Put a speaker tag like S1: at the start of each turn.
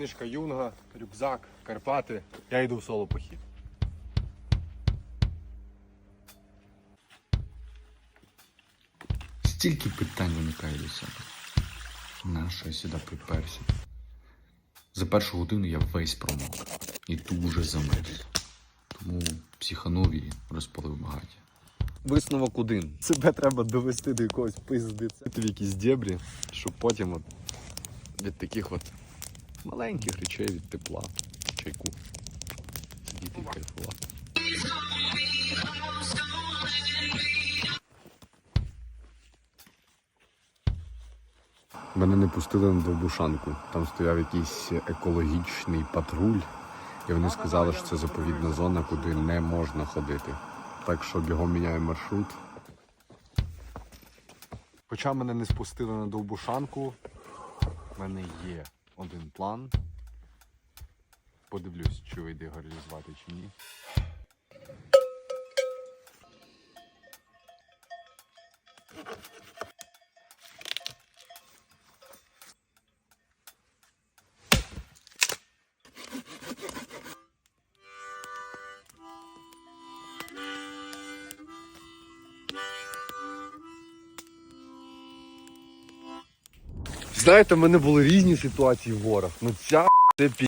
S1: Книжка Юнга, рюкзак, Карпати. Я йду в соло похід.
S2: Стільки питань виникає до себе. Нащо я сюди приперся? За першу годину я весь промок і дуже замерз. Тому психанув і розпалив багаття. Висновок один.
S1: Себе треба довести до якогось пиздиця. В якісь дєбрі, щоб потім от від таких от маленьких речей від тепла, чайку. Сидіти і кайфувати. Мене не пустили на довбушанку. Там стояв якийсь екологічний патруль, і вони сказали, що це заповідна зона, куди не можна ходити. Так що бігом міняю маршрут. Хоча мене не спустили на довбушанку, в мене є один план. Подивлюсь, чи вийде його реалізувати чи ні. Знаєте, в мене були різні ситуації в горах. Ну ця це пі.